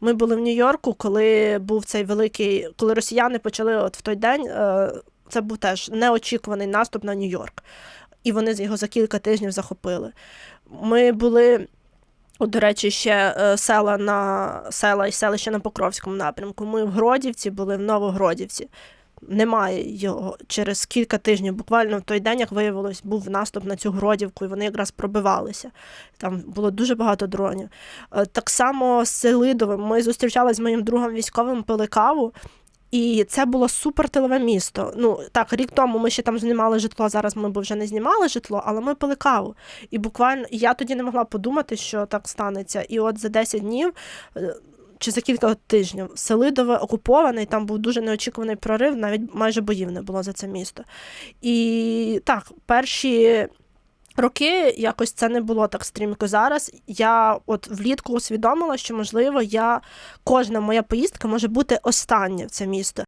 Ми були в Нью-Йорку, коли був цей великий, коли росіяни почали от в той день. е, Це був теж неочікуваний наступ на Нью-Йорк. І вони його за кілька тижнів захопили. Ми були, от, до речі, ще е, села на села і селище на Покровському напрямку. Ми в Гродівці були в Новогродівці. Немає його через кілька тижнів. Буквально в той день, як виявилось, був наступ на цю Гродівку, і вони якраз пробивалися. Там було дуже багато дронів. Е, Так само з Селидовим ми зустрічалися з моїм другом військовим, пили каву. І це було супер тилове місто. Ну так, рік тому ми ще там знімали житло. Зараз ми б вже не знімали житло, але ми пили каву. І буквально я тоді не могла подумати, що так станеться. І от за 10 днів. Чи за кілька тижнів Селидове окуповане, і там був дуже неочікуваний прорив, навіть майже боїв не було за це місто. І так, перші роки якось це не було так стрімко. Зараз я от влітку усвідомила, що можливо я кожна моя поїздка може бути остання в це місто.